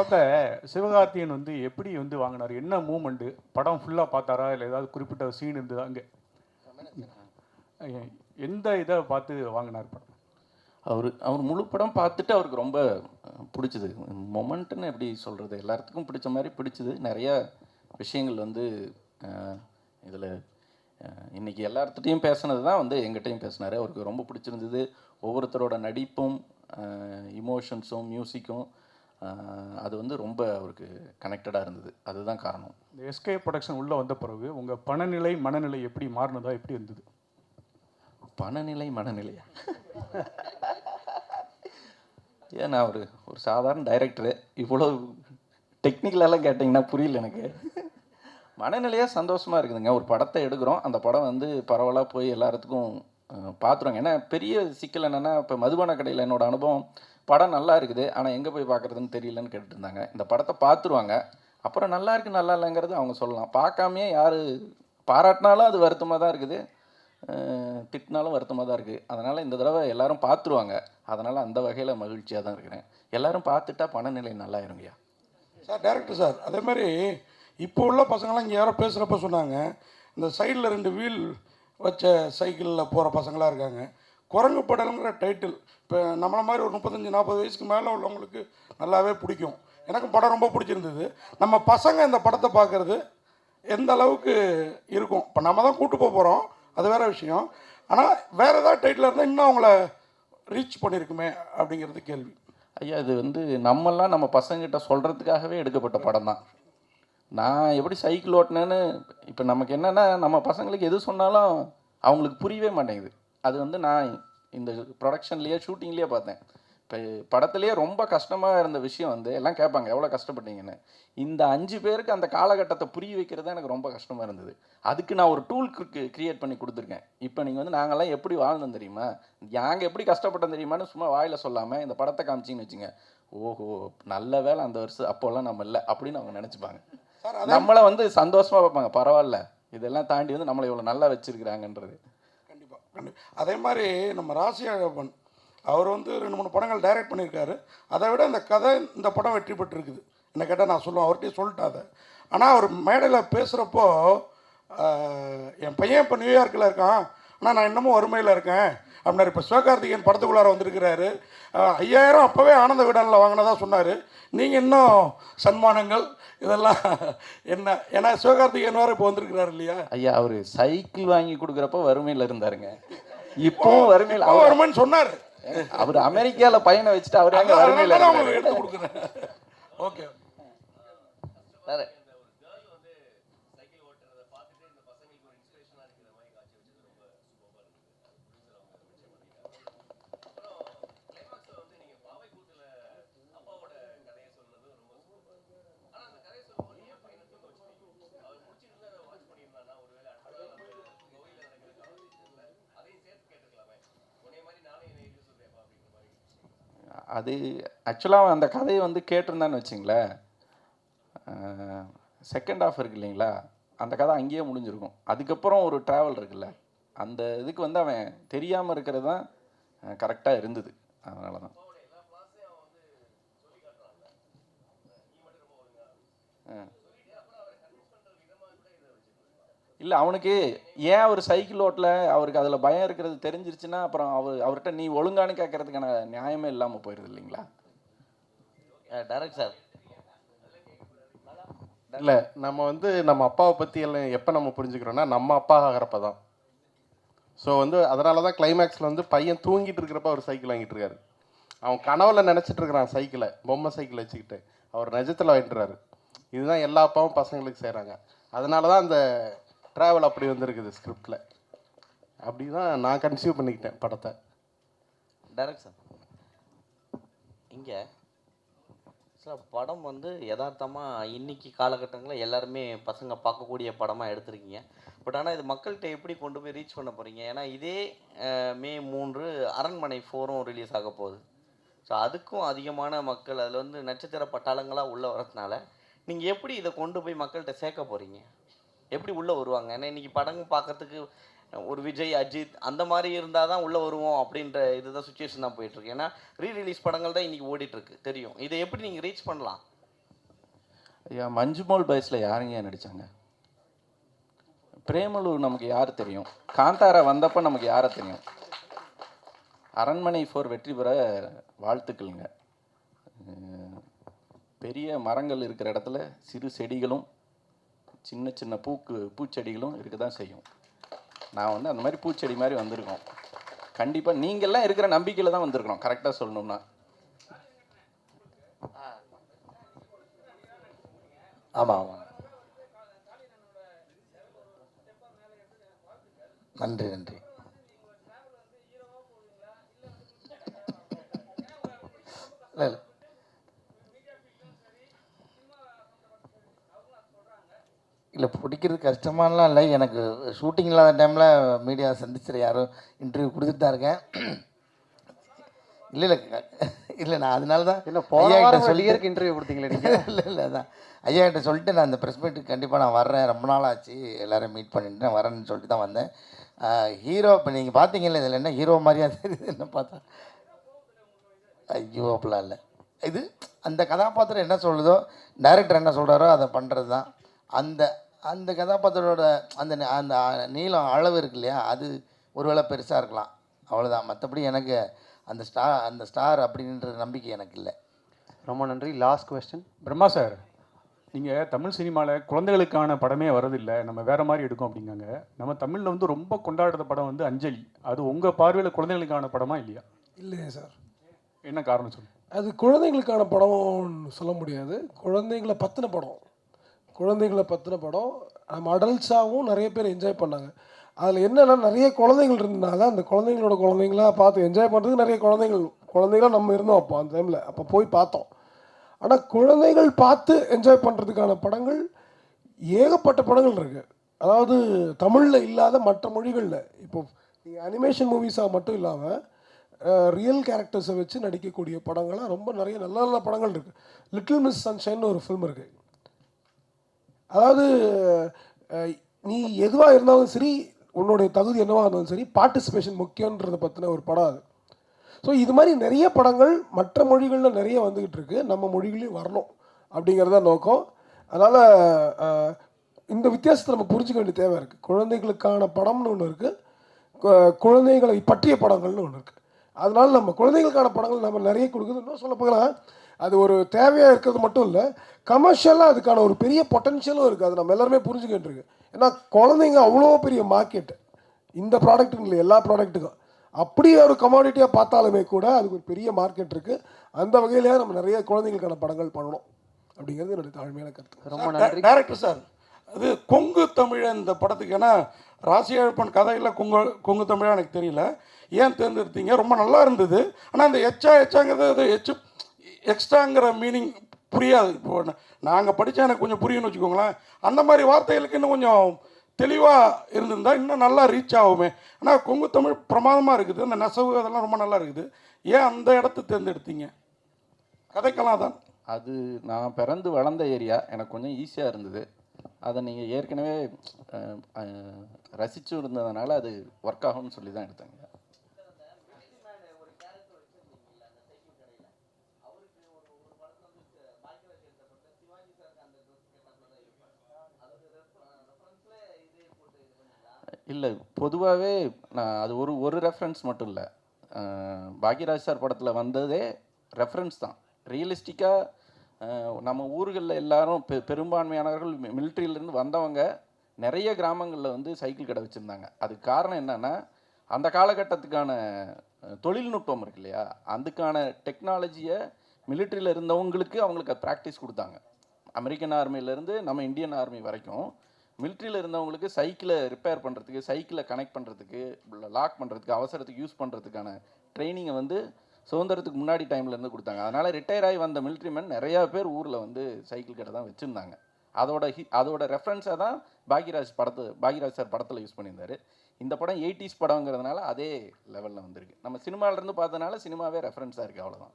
படத்தை சிவகார்த்தியன் வந்து எப்படி வந்து வாங்கினார்? என்ன மூமெண்ட்டு படம் ஃபுல்லாக பார்த்தாரா? இல்லை ஏதாவது குறிப்பிட்ட சீன் இருந்ததா? அங்கே? எந்த இதை பார்த்து வாங்கினார் படம்? அவர் அவர் முழு படம் பார்த்துட்டு அவருக்கு ரொம்ப பிடிச்சது. மொமெண்ட்டுன்னு எப்படி சொல்கிறது எல்லாத்துக்கும் பிடிச்ச மாதிரி பிடிச்சது. நிறைய விஷயங்கள் வந்து இதில் இன்றைக்கி எல்லாத்துட்டையும் பேசுனது தான் வந்து எங்கிட்டையும் பேசினார். அவருக்கு ரொம்ப பிடிச்சிருந்தது. ஒவ்வொருத்தரோட நடிப்பும் இமோஷன்ஸும் மியூசிக்கும் அது வந்து ரொம்ப அவருக்கு கனெக்டடாக இருந்தது. அதுதான் காரணம். இந்த எஸ்கே ப்ரொடக்ஷன் உள்ளே வந்த பிறகு உங்கள் பணநிலை மனநிலை எப்படி மாறினதா எப்படி இருந்தது? பணநிலை மனநிலையா? ஏன் நான் ஒரு ஒரு சாதாரண டைரக்டரு இவ்வளோ டெக்னிக்கலெல்லாம் கேட்டிங்கன்னா புரியல எனக்கு. மனநிலையாக சந்தோஷமாக இருக்குதுங்க. ஒரு படத்தை எடுக்கிறோம். அந்த படம் வந்து பரவலாக போய் எல்லாத்துக்கும் பார்த்துருவாங்க ஏன்னா பெரிய சிக்கல் என்னென்னா இப்போ மதுபான கடையில் என்னோட அனுபவம் படம் நல்லா இருக்குது ஆனால் எங்கே போய் பார்க்குறதுன்னு தெரியலன்னு கேட்டுருந்தாங்க இந்த படத்தை பார்த்துருவாங்க அப்புறம் நல்லா இருக்குது நல்லா இல்லைங்கிறது அவங்க சொல்லலாம். பார்க்காமையே யார் பாராட்டினாலும் அது வருத்தமாக தான் இருக்குது. திட்டினாலும் வருத்தமாக தான் இருக்குது அதனால் இந்த தடவை எல்லோரும் பார்த்துருவாங்க அதனால் அந்த வகையில் மகிழ்ச்சியாக தான் இருக்கிறேன். எல்லாரும் பார்த்துட்டா பணநிலை நல்லாயிருங்கய்யா சார் டேரக்டர் சார் அதே மாதிரி இப்போ உள்ள பசங்களாம் இங்கே யாரோ பேசுகிறப்ப சொன்னாங்க இந்த சைடில் ரெண்டு வீல் வச்ச சைக்கிளில் போகிற பசங்களாக இருக்காங்க. குரங்கு படலுங்கிற டைட்டில் இப்போ நம்மளை மாதிரி ஒரு முப்பத்தஞ்சு நாற்பது வயசுக்கு மேலே உள்ளவங்களுக்கு நல்லாவே பிடிக்கும். எனக்கும் படம் ரொம்ப பிடிச்சிருந்தது. நம்ம பசங்க இந்த படத்தை பார்க்குறது எந்த அளவுக்கு இருக்கும்? இப்போ நம்ம தான் கூட்டு போக போகிறோம் அது வேற விஷயம். ஆனால் வேறு ஏதாவது டைட்டில் இருந்தால் இன்னும் அவங்கள ரீச் பண்ணியிருக்குமே அப்படிங்கிறது கேள்வி. ஐயா இது வந்து நம்மெல்லாம் நம்ம பசங்கிட்ட சொல்கிறதுக்காகவே எடுக்கப்பட்ட படம் தான். நான் எப்படி சைக்கிள் ஓட்டினேன்னு இப்போ நமக்கு என்னென்னா நம்ம பசங்களுக்கு எது சொன்னாலும் அவங்களுக்கு புரியவே மாட்டேங்குது. அது வந்து நான் இந்த ப்ரொடக்ஷன்லேயே ஷூட்டிங்லேயே பார்த்தேன். இப்போ படத்துலேயே ரொம்ப கஷ்டமாக இருந்த விஷயம் வந்து எல்லாம் கேட்பாங்க எவ்வளோ கஷ்டப்பட்டீங்கன்னு? இந்த அஞ்சு பேருக்கு அந்த காலகட்டத்தை புரிய வைக்கிறது தான் எனக்கு ரொம்ப கஷ்டமாக இருந்தது. அதுக்கு நான் ஒரு டூல் கிரியேட் பண்ணி கொடுத்துருக்கேன். இப்போ நீங்கள் வந்து நாங்கள்லாம் எப்படி வாழ்ந்தோம் தெரியுமா? நாங்கள் எப்படி கஷ்டப்பட்டோம் தெரியுமான்னு சும்மா வாயில் சொல்லாமல் இந்த படத்தை காமிச்சிங்கன்னு வச்சுங்க. ஓஹோ நல்ல வேலை அந்த வருஷம் அப்போல்லாம் நம்ம இல்லை அப்படின்னு அவங்க நினச்சிப்பாங்க. நம்மளை வந்து சந்தோஷமாக பார்ப்பாங்க. பரவாயில்ல. இதெல்லாம் தாண்டி வந்து நம்மளை இவ்வளோ நல்லா வச்சிருக்கிறாங்கன்றது. அதே மாதிரி நம்ம ராசி அழகப்பன் அவர் வந்து ரெண்டு மூணு படங்கள் டைரக்ட் பண்ணியிருக்காரு. அதை விட இந்த கதை இந்த படம் வெற்றி பெற்றிருக்குது. என்ன கேட்டால் நான் சொல்லுவேன் அவர்கிட்டயும் சொல்லிட்டேன் அதை ஆனால் அவர் மேடையில் பேசுகிறப்போ என் பையன் இப்போ நியூயார்க்கில் இருக்கான். ஆனால் நான் இன்னமும் வறுமையில் இருக்கேன். அப்படின்னாரு இப்போ சிவகார்த்திகேயன் படத்துக்குள்ளார வந்திருக்கிறாரு. ஐயாயிரம் அப்போவே ஆனந்த விடனில் வாங்கினதா சொன்னார். நீங்கள் இன்னும் சன்மானங்கள் இதெல்லாம் என்ன? ஏன்னா சிவகார்த்திகேயன் வேறு இப்போ வந்திருக்கிறாரு இல்லையா? ஐயா அவர் சைக்கிள் வாங்கி கொடுக்குறப்ப வறுமையில் இருந்தாருங்க. வறுமையில் இப்போ அவர் வருமானு சொன்னார். அவர் அமெரிக்காவில் பையனை வச்சுட்டு அவர் எங்க வறுமையில் எடுத்து கொடுக்குறேன். ஓகே. வேற. அது ஆக்சுவலாக அந்த கதையை வந்து கேட்டிருந்தான்னு வச்சிங்களேன். செகண்ட் ஆஃப் இருக்கு இல்லைங்களா? அந்த கதை அங்கேயே முடிஞ்சிருக்கும். அதுக்கப்புறம் ஒரு ட்ராவல் இருக்குல்ல அந்த இதுக்கு வந்து அவன் தெரியாமல் இருக்கிறது தான் கரெக்டாக இருந்தது. அதனால தான் இல்லை அவனுக்கு ஏன் அவர் சைக்கிள் ஓட்டல? அவருக்கு அதில் பயம் இருக்கிறது தெரிஞ்சிருச்சுன்னா அப்புறம் அவர் அவர்கிட்ட நீ ஒழுங்கானு கேட்கறதுக்கான நியாயமே இல்லாமல் போயிடுது இல்லைங்களா? டைரக்ட் சார் இல்லை நம்ம வந்து நம்ம அப்பாவை பற்றி எல்லாம் எப்போ நம்ம புரிஞ்சுக்கிறோன்னா நம்ம அப்பா ஆகிறப்ப தான் ஸோ வந்து அதனால தான் கிளைமேக்ஸில் வந்து பையன் தூங்கிட்டு இருக்கிறப்ப அவர் சைக்கிள் வாங்கிட்டு இருக்காரு. அவன் கனவுல நினச்சிட்டு இருக்கிறான் சைக்கிளை பொம்மை சைக்கிள் வச்சுக்கிட்டு. அவர் நிஜத்தில் வாங்கிட்டுறாரு இதுதான் எல்லா அப்பாவும் பசங்களுக்கு செய்கிறாங்க அதனால தான் அந்த ட்ராவல் அப்படி வந்திருக்குது ஸ்கிரிப்டில் அப்படி தான் நான் கன்சியூவ் பண்ணிக்கிட்டேன் படத்தை. டேரக்ட் சார் இங்கே சார் படம் வந்து யதார்த்தமாக இன்னைக்கு காலகட்டங்களில் எல்லாருமே பசங்க பார்க்கக்கூடிய படமாக எடுத்திருக்கீங்க. பட் ஆனால் இது மக்கள்கிட்ட எப்படி கொண்டு போய் ரீச் பண்ண போகிறீங்க ஏன்னா இதே மே மூன்று அரண்மனை ஃபோரும் ரிலீஸ் ஆக போகுது. ஸோ அதுக்கும் அதிகமான மக்கள் அதில் வந்து நட்சத்திர பட்டாளங்களாக உள்ளே வரதுனால நீங்கள் எப்படி இதை கொண்டு போய் மக்கள்கிட்ட சேர்க்க போகிறீங்க எப்படி உள்ளே வருவாங்க? ஏன்னா இன்றைக்கி படம் பார்க்கறதுக்கு ஒரு விஜய் அஜித் அந்த மாதிரி இருந்தால் தான் உள்ளே வருவோம் அப்படின்ற இதுதான் சுச்சுவேஷன் தான் போயிட்டுருக்கு ஏன்னா ரீ ரிலீஸ் படங்கள் தான் இன்றைக்கி ஓடிட்டுருக்கு தெரியும். இதை எப்படி நீங்கள் ரீச் பண்ணலாம்? ஐயா மஞ்சுமோல் பைஸில் யாருங்க நடித்தாங்க பிரேமலு நமக்கு யார் தெரியும்? காந்தாரா வந்தப்போ நமக்கு யாரை தெரியும்? அரண்மனை ஃபோர் வெற்றி பெற வாழ்த்துக்கள்ங்க. பெரிய மரங்கள் இருக்கிற இடத்துல சிறு செடிகளும் சின்ன சின்ன பூக்கு பூச்செடிகளும் இருக்க தான் செய்யும். நான் வந்து அந்த மாதிரி பூச்செடி மாதிரி வந்திருக்கோம். கண்டிப்பாக நீங்கள்லாம் இருக்கிற நம்பிக்கையில் தான் வந்திருக்கிறோம் கரெக்டாக சொல்லணும்னா. ஆமாம் ஆமாம் நன்றி நன்றி. இல்லை. இல்லை பிடிக்கிறது கஷ்டமானலாம் இல்லை. எனக்கு ஷூட்டிங் இல்லாத டைமில் மீடியா சந்திச்சிட யாரும் இன்டர்வியூ கொடுத்துட்டு தான் இருக்கேன். இல்லை இல்லை இல்லை நான் அதனால தான் இல்லை போன ஐயா கிட்ட வாரம் சொல்லிட்டு- டியருக்கு இன்டர்வியூ கொடுத்தீங்களே நீங்கள் இல்லை இல்லை அதான். ஐயா கிட்ட சொல்லிட்டு நான் அந்த ப்ரெஸ் மீட்டுக்கு கண்டிப்பாக நான் வர்றேன். ரொம்ப நாள் ஆச்சு. எல்லாரும் மீட் பண்ணிட்டு நான் வரேன்னு சொல்லிட்டு தான் வந்தேன். ஹீரோ இப்போ நீங்கள் பார்த்தீங்கல்ல இதில் என்ன ஹீரோ மாதிரியா தெரியுது? என்ன பார்த்தா? ஐயோ அப்படிலாம் இல்லை. இது அந்த கதாபாத்திரம் என்ன சொல்லுதோ டைரக்டர் என்ன சொல்கிறாரோ அதை பண்ணுறது தான் அந்த அந்த கதாபாத்திரோட அந்த ந- அந்த நீளம் அளவு இருக்கு இல்லையா அது ஒருவேளை பெருசாக இருக்கலாம். அவ்வளோதான் மற்றபடி எனக்கு அந்த ஸ்டார் அந்த ஸ்டார் அப்படின்ற நம்பிக்கை எனக்கு இல்லை. ரொம்ப நன்றி. லாஸ்ட் கொஸ்டின் பிரம்மா சார் நீங்கள் தமிழ் சினிமாவில் குழந்தைகளுக்கான படமே வரதில்லை. நம்ம வேற மாதிரி எடுக்கோம் அப்படிங்காங்க. நம்ம தமிழில் வந்து ரொம்ப கொண்டாடுற படம் வந்து அஞ்சலி. அது உங்கள் பார்வையில் குழந்தைகளுக்கான படமா இல்லையா? இல்லையே சார். என்ன காரணம் சொல்லுங்கள் அது குழந்தைங்களுக்கான படம்னு சொல்ல முடியாது. குழந்தைங்களை பற்றின படம். குழந்தைங்களை பற்றின படம். நம்ம அடல்ட்ஸாகவும் நிறைய பேர் என்ஜாய் பண்ணாங்க. அதில் என்னென்னா நிறைய குழந்தைகள் இருந்தனால அந்த குழந்தைங்களோட குழந்தைங்களா பார்த்து என்ஜாய் பண்ணுறதுக்கு நிறைய குழந்தைகள் குழந்தைகளாக நம்ம இருந்தோம் அப்போ அந்த டைமில் அப்போ போய் பார்த்தோம். ஆனால் குழந்தைகள் பார்த்து என்ஜாய் பண்ணுறதுக்கான படங்கள் ஏகப்பட்ட படங்கள் இருக்குது அதாவது தமிழில் இல்லாத மற்ற மொழிகளில். இப்போ நீங்கள் அனிமேஷன் மூவிஸாக மட்டும் இல்லாமல் ரியல் கேரக்டர்ஸை வச்சு நடிக்கக்கூடிய படங்கள்லாம் ரொம்ப நிறைய நல்ல நல்ல படங்கள் இருக்குது லிட்டில் மிஸ் சன்ஷைன் ஒரு ஃபிலிம் இருக்குது அதாவது நீ எதுவாக இருந்தாலும் சரி உன்னுடைய தகுதி என்னவாக இருந்தாலும் சரி பார்ட்டிசிபேஷன் முக்கியன்றதை பற்றின ஒரு படம் அது. ஸோ இது மாதிரி நிறைய படங்கள் மற்ற மொழிகளில் நிறைய வந்துக்கிட்டு இருக்குது நம்ம மொழிகளையும் வரணும் அப்படிங்கிறது தான் நோக்கம். அதனால் இந்த வித்தியாசத்தை நம்ம புரிஞ்சுக்க வேண்டிய தேவை இருக்குது குழந்தைகளுக்கான படம்னு ஒன்று இருக்குது குழந்தைகளை பற்றிய படங்கள்னு ஒன்று இருக்குது அதனால் நம்ம குழந்தைகளுக்கான படங்கள் நம்ம நிறைய கொடுக்குது. இன்னும் சொல்ல போகலாம் அது ஒரு தேவையாக இருக்கிறது மட்டும் இல்லை கமர்ஷியலாக அதுக்கான ஒரு பெரிய பொட்டன்ஷியலும் இருக்குது அது நம்ம எல்லாருமே புரிஞ்சுக்க வேண்டியிருக்கு ஏன்னா குழந்தைங்க அவ்வளோ பெரிய மார்க்கெட் இந்த ப்ராடக்ட்டுங்க இல்லை எல்லா ப்ராடக்ட்டுக்கும் அப்படியே ஒரு கமாடிட்டியாக பார்த்தாலுமே கூட அதுக்கு ஒரு பெரிய மார்க்கெட் இருக்குது அந்த வகையிலேயே நம்ம நிறைய குழந்தைங்களுக்கான படங்கள் பண்ணணும். அப்படிங்கிறது என்னுடைய தாழ்மையான கருத்து. ரொம்ப நன்றி. டேரக்டர் சார் அது கொங்கு தமிழ் இந்த படத்துக்கு. ஏன்னா ராசியழப்பன் கதையில் கொங்கு கொங்கு தமிழா எனக்கு தெரியல. ஏன் தேர்ந்தெடுத்தீங்க? ரொம்ப நல்லா இருந்தது. ஆனால் இந்த எச்சா எச்சாங்கிறது அது எச்சு எக்ஸ்ட்ராங்கிற மீனிங் புரியாது. இப்போ நாங்கள் படித்தா எனக்கு கொஞ்சம் புரியும்னு வச்சுக்கோங்களேன். அந்த மாதிரி வார்த்தைகளுக்கு இன்னும் கொஞ்சம் தெளிவாக இருந்திருந்தால் இன்னும் நல்லா ரீச் ஆகுமே. ஆனால் கொங்கு தமிழ் பிரமாதமாக இருக்குது. அந்த நெசவு அதெல்லாம் ரொம்ப நல்லா இருக்குது. ஏன் அந்த இடத்த தேர்ந்தெடுத்தீங்க? கதைக்கெல்லாம் தான். அது நான் பிறந்து வளர்ந்த ஏரியா. எனக்கு கொஞ்சம் ஈஸியாக இருந்தது. அதை நீங்கள் ஏற்கனவே ரசிச்சு இருந்ததுனால அது ஒர்க் ஆகும்னு சொல்லி தான் எடுத்தேங்க. இல்லை பொதுவாகவே நான் அது ஒரு ஒரு ரெஃபரன்ஸ் மட்டும் இல்லை. பாக்யராஜ் சார் படத்தில் வந்ததே ரெஃபரன்ஸ் தான். ரியலிஸ்டிக்காக நம்ம ஊர்களில் எல்லாரும் பெ பெரும்பான்மையானவர்கள் மி- மிலிட்ரியிலேருந்து வந்தவங்க நிறைய கிராமங்களில் வந்து சைக்கிள் கடை வச்சுருந்தாங்க. அதுக்கு காரணம் என்னென்னா அந்த காலகட்டத்துக்கான தொழில்நுட்பம் இருக்கு இல்லையா? அதுக்கான டெக்னாலஜியை மிலிட்ரியில் இருந்தவங்களுக்கு அவங்களுக்கு ப்ராக்டிஸ் கொடுத்தாங்க. அமெரிக்கன் ஆர்மியிலேருந்து நம்ம இந்தியன் ஆர்மி வரைக்கும் மிலிட்ரியில் இருந்தவங்களுக்கு சைக்கிளை ரிப்பேர் பண்ணுறதுக்கு சைக்கிளை கனெக்ட் பண்ணுறதுக்கு லாக் பண்ணுறதுக்கு அவசரத்துக்கு யூஸ் பண்ணுறதுக்கான ட்ரைனிங்கை வந்து சுதந்திரத்துக்கு முன்னாடி டைமில் இருந்து கொடுத்தாங்க. அதனால் ரிட்டையர் ஆகி வந்த military மேன் நிறையா பேர் ஊரில் வந்து சைக்கிள் கடை தான் வச்சுருந்தாங்க. அதோட ஹி அதோட ரெஃபரன்ஸாக தான் பாக்யராஜ் படத்தை பாக்யராஜ் சார் படத்தில் யூஸ் பண்ணியிருந்தாரு. இந்த படம் எயிட்டிஸ் படங்கிறதுனால அதே லெவலில் வந்திருக்கு. நம்ம சினிமாவிலேருந்து பார்த்ததுனால சினிமாவே ரெஃபரன்ஸாக இருக்குது அவ்வளோதான்